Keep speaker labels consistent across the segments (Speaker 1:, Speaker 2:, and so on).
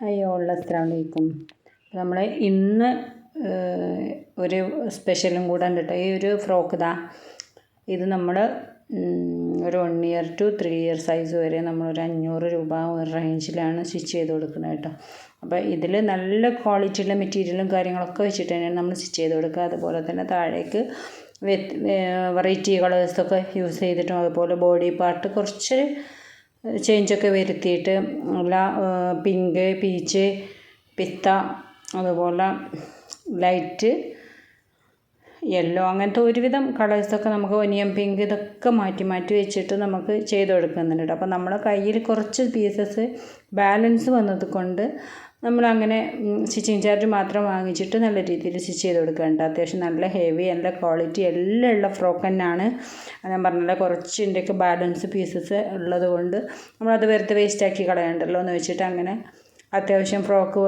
Speaker 1: Hi all അസ്സാം വലൈക്കും നമ്മൾ ഇന്ന് ഒരു സ്പെഷ്യലും കൂടെ ഉണ്ട് ഈ ഒരു ഫ്രോക്ക് ഇതാ. ഇത് നമ്മൾ ഒരു one year two three year size വരെ നമ്മളൊരു അഞ്ഞൂറ് രൂപ ഒരു റേഞ്ചിലാണ് സ്റ്റിച്ച് ചെയ്ത് കൊടുക്കുന്നത് കേട്ടോ അപ്പോൾ ഇതിൽ നല്ല ക്വാളിറ്റിയുള്ള മെറ്റീരിയലും കാര്യങ്ങളൊക്കെ വെച്ചിട്ട് തന്നെയാണ് നമ്മൾ സ്റ്റിച്ച് ചെയ്ത് കൊടുക്കുക. അതുപോലെ തന്നെ താഴേക്ക് വെറൈറ്റി കളേഴ്സൊക്കെ യൂസ് ചെയ്തിട്ടും അതുപോലെ ബോഡി പാർട്ട് കുറച്ച് ചേഞ്ചൊക്കെ വരുത്തിയിട്ട് നല്ല പിങ്ക് പീച്ച് പിത്ത അതുപോലെ ലൈറ്റ് യെല്ലോ അങ്ങനത്തെ ഒരുവിധം കളേഴ്സൊക്കെ നമുക്ക് ഒനിയൻ പിങ്ക് ഇതൊക്കെ മാറ്റി മാറ്റി വെച്ചിട്ട് നമുക്ക് ചെയ്ത് കൊടുക്കുന്നുണ്ട് അപ്പോൾ നമ്മളെ കയ്യിൽ കുറച്ച് പീസസ് ബാലൻസ് വന്നത് കൊണ്ട് നമ്മളങ്ങനെ സ്റ്റിച്ചിങ് ചാർജ് മാത്രം വാങ്ങിച്ചിട്ട് നല്ല രീതിയിൽ സ്റ്റിച്ച് ചെയ്ത് കൊടുക്കുന്നുണ്ട് അത്യാവശ്യം നല്ല ഹെവി നല്ല ക്വാളിറ്റി എല്ലാം ഉള്ള ഫ്രോക്ക് തന്നെയാണ്. ഞാൻ പറഞ്ഞല്ലോ കുറച്ച് ഇതിന്റെയൊക്കെ ബാലൻസ് പീസസ് ഉള്ളത് കൊണ്ട് നമ്മളത് വെറുതെ വേസ്റ്റാക്കി കളയണ്ടല്ലോ എന്ന് വെച്ചിട്ട് അങ്ങനെ അത്യാവശ്യം ഫ്രോക്ക്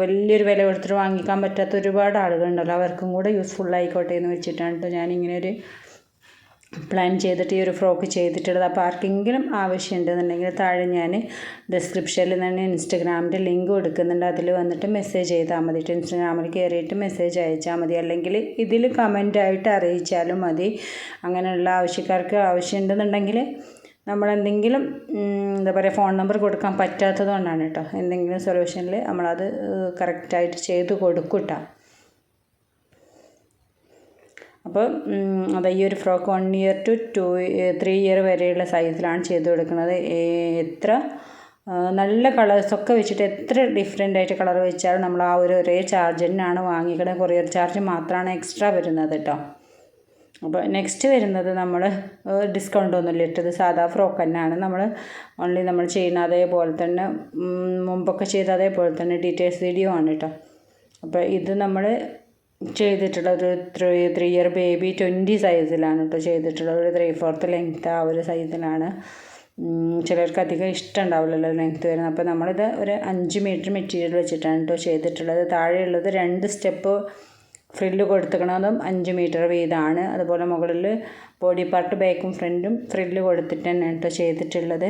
Speaker 1: വലിയൊരു വില കൊടുത്തിട്ട് വാങ്ങിക്കാൻ പറ്റാത്ത ഒരുപാട് ആളുകളുണ്ടല്ലോ. അവർക്കും കൂടെ യൂസ്ഫുൾ ആയിക്കോട്ടെ എന്ന് വെച്ചിട്ടാണ് കേട്ടോ ഞാനിങ്ങനെ ഒരു പ്ലാൻ ചെയ്തിട്ട് ഈ ഒരു ഫ്രോക്ക് ചെയ്തിട്ടുള്ളത്. അപ്പോൾ ആർക്കെങ്കിലും ആവശ്യമുണ്ടെന്നുണ്ടെങ്കിൽ താഴെ ഞാൻ ഡിസ്ക്രിപ്ഷനിൽ തന്നെ ഇൻസ്റ്റഗ്രാമിന്റെ ലിങ്ക് കൊടുക്കുന്നുണ്ട്. അതിൽ വന്നിട്ട് മെസ്സേജ് ചെയ്താൽ മതി. ഇൻസ്റ്റഗ്രാമിൽ കയറിയിട്ട് മെസ്സേജ് അയച്ചാൽ മതി. അല്ലെങ്കിൽ ഇതിൽ കമന്റായിട്ട് അറിയിച്ചാലും മതി. അങ്ങനെയുള്ള ആവശ്യക്കാർക്ക് ആവശ്യമുണ്ടെന്നുണ്ടെങ്കിൽ നമ്മളെന്തെങ്കിലും എന്താ പറയുക ഫോൺ നമ്പർ കൊടുക്കാൻ പറ്റാത്തത് കൊണ്ടാണ് കേട്ടോ. എന്തെങ്കിലും സൊല്യൂഷനിൽ നമ്മളത് കറക്റ്റായിട്ട് ചെയ്ത് കൊടുക്കും കേട്ടോ അപ്പോൾ അത് ഈ ഒരു frock one year two two three year വരെയുള്ള സൈസിലാണ് ചെയ്ത് കൊടുക്കുന്നത്. എത്ര നല്ല കളേഴ്സൊക്കെ വെച്ചിട്ട് എത്ര ഡിഫറെന്റ് ആയിട്ട് കളർ വെച്ചാലും നമ്മൾ ആ ഒരു ഒരേ ചാർജ് തന്നെയാണ് വാങ്ങിക്കുന്നത് കൊറിയർ ചാർജ് മാത്രമാണ് എക്സ്ട്രാ വരുന്നത് കേട്ടോ. അപ്പോൾ നെക്സ്റ്റ് വരുന്നത് നമ്മൾ ഡിസ്കൗണ്ട് ഒന്നുമില്ല. ഇട്ടത് സാധാ ഫ്രോക്ക് തന്നെയാണ്. നമ്മൾ ഓൺലി നമ്മൾ ചെയ്യുന്ന അതേപോലെ തന്നെ മുമ്പൊക്കെ ചെയ്ത അതേപോലെ തന്നെ ഡീറ്റെയിൽസ് വീഡിയോ ആണ് കേട്ടോ. അപ്പോൾ ഇത് നമ്മൾ ചെയ്തിട്ടുള്ള ഒരു three three year baby twenty സൈസിലാണ് കേട്ടോ ചെയ്തിട്ടുള്ള ഒരു ത്രീ ഫോർത്ത് ലെങ്ത്ത് ആ ഒരു സൈസിലാണ് ചിലർക്ക് അധികം ഇഷ്ടം ഉണ്ടാവില്ലല്ലോ ലെങ്ത്ത് വരുന്നത്. അപ്പോൾ നമ്മളിത് ഒരു അഞ്ച് മീറ്റർ മെറ്റീരിയൽ വെച്ചിട്ടാണ് കേട്ടോ ചെയ്തിട്ടുള്ളത്. താഴെയുള്ളത് രണ്ട് സ്റ്റെപ്പ് ഫ്രില്ല് കൊടുത്തിക്കണതും അഞ്ച് മീറ്റർ വീതമാണ് അതുപോലെ മുകളിൽ ബോഡി പാർട്ട് ബാക്കും ഫ്രണ്ടും ഫ്രില്ല് കൊടുത്തിട്ട് തന്നെയാണ് കേട്ടോ ചെയ്തിട്ടുള്ളത്.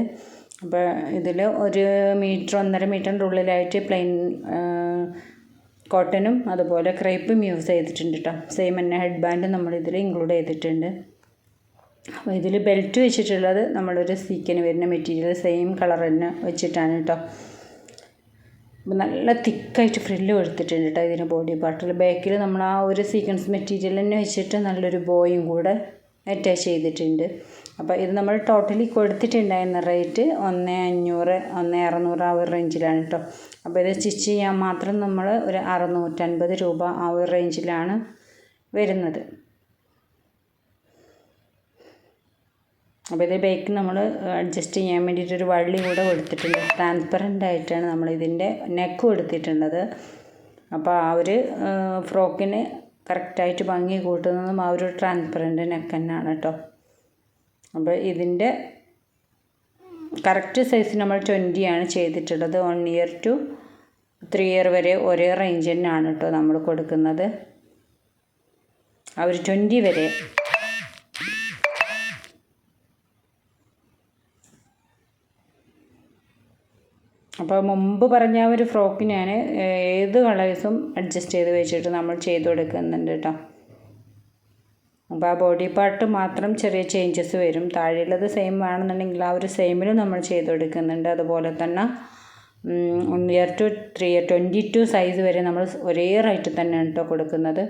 Speaker 1: അപ്പോൾ ഇതിൽ ഒരു മീറ്റർ ഒന്നര മീറ്ററിന്റെ ഉള്ളിലായിട്ട് പ്ലെയിൻ കോട്ടനും അതുപോലെ ക്രേപ്പും യൂസ് ചെയ്തിട്ടുണ്ട് കേട്ടോ. സെയിം തന്നെ ഹെഡ് ബാൻഡ് നമ്മളിതിൽ ഇൻക്ലൂഡ് ചെയ്തിട്ടുണ്ട്. അപ്പോൾ ഇതിൽ ബെൽറ്റ് വെച്ചിട്ടുള്ളത് നമ്മളൊരു സീക്കന് വരുന്ന മെറ്റീരിയൽ സെയിം കളർ തന്നെ വെച്ചിട്ടാണ് കേട്ടോ. നല്ല തിക്കായിട്ട് ഫ്രില്ല് കൊടുത്തിട്ടുണ്ട് കേട്ടോ ഇതിന് ബോഡി പാർട്ടിൽ ബാക്കിൽ നമ്മൾ ആ ഒരു സീക്വൻസ് മെറ്റീരിയൽ തന്നെ വെച്ചിട്ട് നല്ലൊരു ബോയും കൂടെ അറ്റാച്ച് ചെയ്തിട്ടുണ്ട്. അപ്പോൾ ഇത് നമ്മൾ ടോട്ടലി കൊടുത്തിട്ടുണ്ടായിരുന്ന റേറ്റ് ഒന്ന് അഞ്ഞൂറ് ഒന്ന് അറുന്നൂറ് ആ ഒരു റേഞ്ചിലാണ് കേട്ടോ അപ്പോൾ ഇത് സ്റ്റിച്ച് ചെയ്യാൻ മാത്രം നമ്മൾ ഒരു അറുന്നൂറ്റൻപത് രൂപ ആ ഒരു റേഞ്ചിലാണ് വരുന്നത്. അപ്പോൾ ഇത് ബേക്ക് നമ്മൾ അഡ്ജസ്റ്റ് ചെയ്യാൻ വേണ്ടിയിട്ട് ഒരു വള്ളി കൂടെ കൊടുത്തിട്ടുണ്ട്. ട്രാൻസ്പെറന്റ് ആയിട്ടാണ് നമ്മൾ ഇതിന്റെ നെക്ക് കൊടുത്തിട്ടുള്ളത്. അപ്പോൾ ആ ഒരു ഫ്രോക്കിന് കറക്റ്റായിട്ട് ഭംഗി കൂട്ടുന്നതും ആ ഒരു ട്രാൻസ്പെറന്റ് നെക്ക് തന്നെയാണ് കേട്ടോ അപ്പോൾ ഇതിന്റെ കറക്റ്റ് സൈസ് നമ്മൾ ട്വന്റിയാണ് ചെയ്തിട്ടുള്ളത്. One year two three year വരെ ഒരേ റേഞ്ച് തന്നെയാണ് കേട്ടോ നമ്മൾ കൊടുക്കുന്നത്. ആ ഒരു ട്വന്റി വരെ. അപ്പോൾ മുമ്പ് പറഞ്ഞ ആ ഒരു ഫ്രോക്ക് ഞാൻ ഏത് കളേഴ്സും അഡ്ജസ്റ്റ് ചെയ്ത് വെച്ചിട്ട് നമ്മൾ ചെയ്ത് കൊടുക്കുന്നുണ്ട് കേട്ടോ അപ്പോൾ ആ ബോഡി പാർട്ട് മാത്രം ചെറിയ ചേഞ്ചസ് വരും. താഴെയുള്ളത് സെയിം വേണമെന്നുണ്ടെങ്കിൽ ആ ഒരു സെയിമിൽ നമ്മൾ ചെയ്ത് കൊടുക്കുന്നുണ്ട്. അതുപോലെ തന്നെ one year two three year twenty two size വരെ നമ്മൾ ഒരേ റേറ്റ് തന്നെയാണ് കേട്ടോ കൊടുക്കുന്നത്.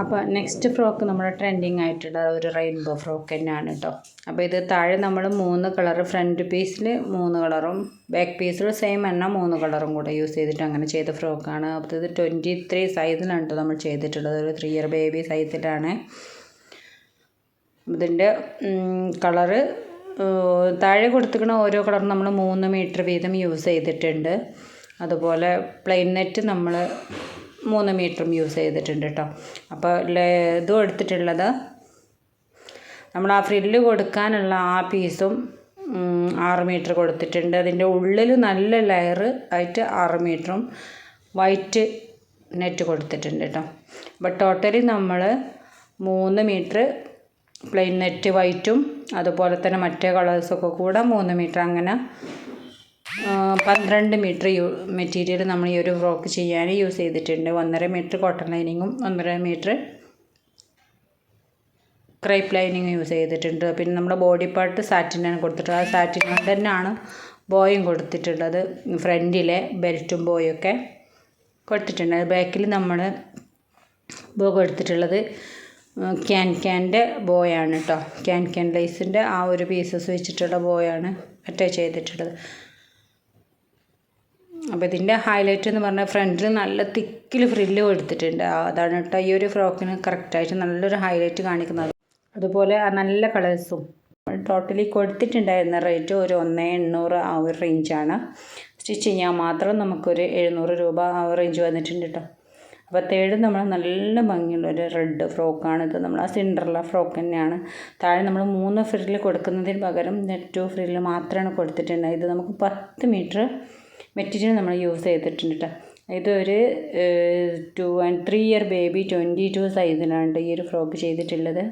Speaker 1: അപ്പോൾ നെക്സ്റ്റ് ഫ്രോക്ക് നമ്മുടെ ട്രെൻഡിങ് ആയിട്ടുള്ള ഒരു റെയിൻബോ ഫ്രോക്ക് തന്നെയാണ് കേട്ടോ അപ്പോൾ ഇത് താഴെ നമ്മൾ മൂന്ന് കളർ ഫ്രണ്ട് പീസിൽ മൂന്ന് കളറും ബാക്ക് പീസിൽ സെയിം എണ്ണ മൂന്ന് കളറും കൂടെ യൂസ് ചെയ്തിട്ട് അങ്ങനെ ചെയ്ത ഫ്രോക്കാണ് അപ്പോൾ ഇത് ട്വന്റി ത്രീ സൈസിലാണ് കേട്ടോ നമ്മൾ ചെയ്തിട്ടുള്ളത്. ഒരു ത്രീ ഇയർ ബേബി സൈസിലാണ് ഇതിന്റെ കളറ് താഴെ കൊടുത്തിരിക്കുന്ന ഓരോ കളറും നമ്മൾ മൂന്ന് മീറ്റർ വീതം യൂസ് ചെയ്തിട്ടുണ്ട്. അതുപോലെ പ്ലെയിൻ നെറ്റ് നമ്മൾ മൂന്ന് മീറ്ററും യൂസ് ചെയ്തിട്ടുണ്ട് കേട്ടോ അപ്പോൾ ഇതും എടുത്തിട്ടുള്ളത് നമ്മൾ ആ ഫ്രില്ല് കൊടുക്കാനുള്ള ആ പീസും ആറ് മീറ്റർ കൊടുത്തിട്ടുണ്ട്. അതിന്റെ ഉള്ളിൽ നല്ല ലെയർ ആയിട്ട് ആറ് മീറ്ററും വൈറ്റ് നെറ്റ് കൊടുത്തിട്ടുണ്ട് കേട്ടോ അപ്പോൾ ടോട്ടലി നമ്മൾ മൂന്ന് മീറ്റർ പ്ലെയിൻ നെറ്റ് വൈറ്റും അതുപോലെ തന്നെ മറ്റേ കളേഴ്സൊക്കെ കൂടെ മൂന്ന് മീറ്റർ അങ്ങനെ പന്ത്രണ്ട് മീറ്റർ യൂ മെറ്റീരിയൽ നമ്മൾ ഈ ഒരു ഫ്രോക്ക് ചെയ്യാൻ യൂസ് ചെയ്തിട്ടുണ്ട്. ഒന്നര മീറ്റർ കോട്ടൺ ലൈനിങ്ങും ഒന്നര മീറ്റർ ക്രൈപ്പ് ലൈനിങ് യൂസ് ചെയ്തിട്ടുണ്ട്. പിന്നെ നമ്മുടെ ബോഡി പാർട്ട് സാറ്റിനാണ് കൊടുത്തിട്ടുള്ളത്. ആ സാറ്റിൻ കൊണ്ട് തന്നെയാണ് ബോയും കൊടുത്തിട്ടുള്ളത്. ഫ്രണ്ടിലെ ബെൽറ്റും ബോയൊക്കെ കൊടുത്തിട്ടുണ്ട്. ബാക്കിൽ നമ്മൾ ബോ കൊടുത്തിട്ടുള്ളത് ക്യാൻ ക്യാന്റെ ബോയാണ് കേട്ടോ ക്യാൻ ക്യാൻ ലൈസിന്റെ ആ ഒരു പീസസ് വെച്ചിട്ടുള്ള ബോയാണ് അറ്റാച്ച് ചെയ്തിട്ടുള്ളത്. അപ്പോൾ ഇതിന്റെ ഹൈലൈറ്റ് എന്ന് പറഞ്ഞാൽ ഫ്രണ്ടിൽ നല്ല തിക്കിൽ ഫ്രില്ല് കൊടുത്തിട്ടുണ്ട്. അതാണ് കേട്ടോ ഈ ഒരു ഫ്രോക്കിന് കറക്റ്റായിട്ട് നല്ലൊരു ഹൈലൈറ്റ് കാണിക്കുന്നത്. അതുപോലെ നല്ല കളേഴ്സും ടോട്ടലി കൊടുത്തിട്ടുണ്ടായിരുന്ന റേറ്റ് ഒരു ഒന്നേ എണ്ണൂറ് ആ ഒരു റേഞ്ചാണ് സ്റ്റിച്ച് ചെയ്യാൻ മാത്രം നമുക്കൊരു എഴുന്നൂറ് രൂപ ആ റേഞ്ച് വന്നിട്ടുണ്ട് കേട്ടോ അപ്പോൾ തേർഡ് നമ്മൾ നല്ല ഭംഗിയുള്ള ഒരു റെഡ് ഇത്. നമ്മൾ ആ സിൻഡർല ഫ്രോക്ക് തന്നെയാണ്. താഴെ നമ്മൾ മൂന്ന് ഫ്രില്ല് കൊടുക്കുന്നതിന് പകരം ടു ഫ്രില്ല് മാത്രമാണ് കൊടുത്തിട്ടുണ്ടായത്. ഇത് നമുക്ക് പത്ത് മീറ്റർ മെറ്റീരിയൽ നമ്മൾ യൂസ് ചെയ്തിട്ടുണ്ട് കേട്ടോ ഇതൊരു two and three year baby twenty two സൈസിലാണ് ഈ ഒരു ഫ്രോക്ക് ചെയ്തിട്ടുള്ളത്.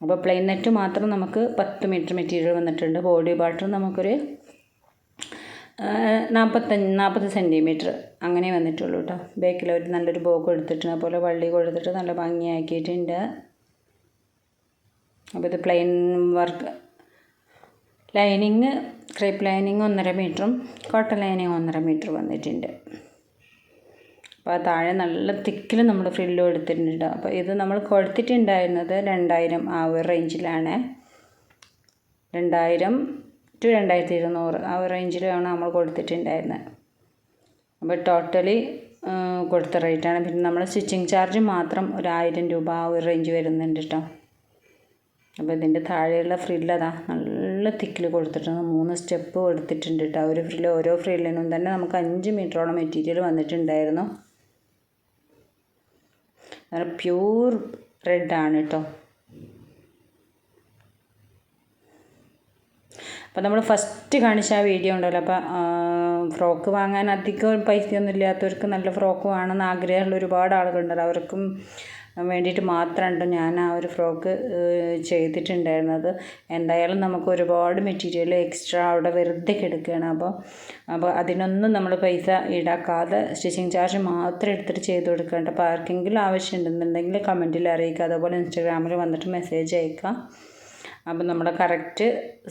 Speaker 1: അപ്പോൾ പ്ലെയിൻ നെറ്റ് മാത്രം നമുക്ക് പത്ത് മീറ്റർ മെറ്റീരിയൽ വന്നിട്ടുണ്ട്. ബോഡി ബാട്ടർ നമുക്കൊരു നാൽപ്പത്തഞ്ച് നാൽപ്പത് സെന്റിമീറ്റർ അങ്ങനെ വന്നിട്ടുള്ളൂ കേട്ടോ ബേക്കിൽ ഒരു നല്ലൊരു ബോക്ക് എടുത്തിട്ടുണ്ട് അതുപോലെ വള്ളി കൊടുത്തിട്ട് നല്ല ഭംഗിയാക്കിയിട്ടുണ്ട്. അപ്പോൾ ഇത് plain work lining crepe lining ഒന്നര മീറ്ററും കോട്ടൺ ലൈനിങ് ഒന്നര മീറ്റർ വന്നിട്ടുണ്ട്. അപ്പോൾ താഴെ നല്ല തിക്കിൽ നമ്മൾ ഫ്രില്ലും എടുത്തിട്ടുണ്ട്. അപ്പോൾ ഇത് നമ്മൾ കൊടുത്തിട്ടുണ്ടായിരുന്നത് രണ്ടായിരം ആ ഒരു റേഞ്ചിലാണ്. രണ്ടായിരം ടു രണ്ടായിരത്തി ഇരുന്നൂറ് ആ ഒരു റേഞ്ചിലാണ് നമ്മൾ കൊടുത്തിട്ടുണ്ടായിരുന്നത് അപ്പോൾ ടോട്ടലി കൊടുത്ത റേറ്റാണ്. പിന്നെ നമ്മൾ സ്റ്റിച്ചിങ് ചാർജ് മാത്രം ഒരു ആയിരം രൂപ ആ ഒരു റേഞ്ച് വരുന്നുണ്ട് കേട്ടോ അപ്പോൾ ഇതിന്റെ താഴെയുള്ള ഫ്രില്ല് അതാ നല്ല തിക്കിൽ കൊടുത്തിട്ടുണ്ട്. മൂന്ന് സ്റ്റെപ്പ് കൊടുത്തിട്ടുണ്ട് കേട്ടോ ഒരു ഫ്രില്ല് ഓരോ ഫ്രില്ലിനും തന്നെ നമുക്ക് അഞ്ച് മീറ്ററോളം മെറ്റീരിയൽ വന്നിട്ടുണ്ടായിരുന്നു. നല്ല പ്യൂർ റെഡാണ് കേട്ടോ അപ്പോൾ നമ്മൾ ഫസ്റ്റ് കാണിച്ച ആ വീഡിയോ ഉണ്ടല്ലോ. അപ്പോൾ ഫ്രോക്ക് വാങ്ങാൻ അധികം പൈസയൊന്നും ഇല്ലാത്തവർക്ക് നല്ല ഫ്രോക്ക് വേണമെന്ന് ആഗ്രഹമുള്ള ഒരുപാട് ആളുകളുണ്ടല്ലോ. അവർക്കും വേണ്ടിയിട്ട് മാത്രമാണ് ഞാൻ ആ ഒരു ഫ്രോക്ക് ചെയ്തിട്ടുണ്ടായിരുന്നത്. എന്തായാലും നമുക്ക് ഒരുപാട് മെറ്റീരിയൽ എക്സ്ട്രാ അവിടെ വെറുതെ കിടക്കുകയാണ്. അപ്പോൾ അപ്പോൾ അതിനൊന്നും നമ്മൾ പൈസ ഈടാക്കാതെ സ്റ്റിച്ചിങ് ചാർജ് മാത്രം എടുത്തിട്ട് ചെയ്ത് കൊടുക്കേണ്ട അപ്പോൾ ആർക്കെങ്കിലും ആവശ്യമുണ്ടെന്നുണ്ടെങ്കിൽ കമന്റിൽ അറിയിക്കുക. അതുപോലെ ഇൻസ്റ്റാഗ്രാമിൽ വന്നിട്ട് മെസ്സേജ് അയക്കുക. അപ്പം നമ്മുടെ കറക്റ്റ്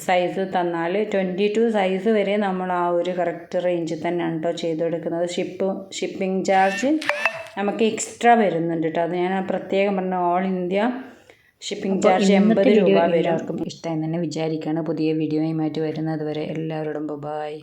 Speaker 1: സൈസ് തന്നാൽ ട്വന്റി ടു സൈസ് വരെ നമ്മൾ ആ ഒരു കറക്റ്റ് റേഞ്ചിൽ തന്നെയാണ് കേട്ടോ ചെയ്ത് കൊടുക്കുന്നത്. ഷിപ്പ് ഷിപ്പിംഗ് ചാർജ് നമുക്ക് എക്സ്ട്രാ വരുന്നുണ്ട് കേട്ടോ അത് ഞാൻ പ്രത്യേകം പറഞ്ഞു ഓൾ ഇന്ത്യ ഷിപ്പിംഗ് ചാർജ് എൺപത് രൂപ വരും. ഇഷ്ടമായി തന്നെ വിചാരിക്കുകയാണ് പുതിയ വീഡിയോയുമായിട്ട് വരുന്നത് വരെ എല്ലാവരോടും ബൈ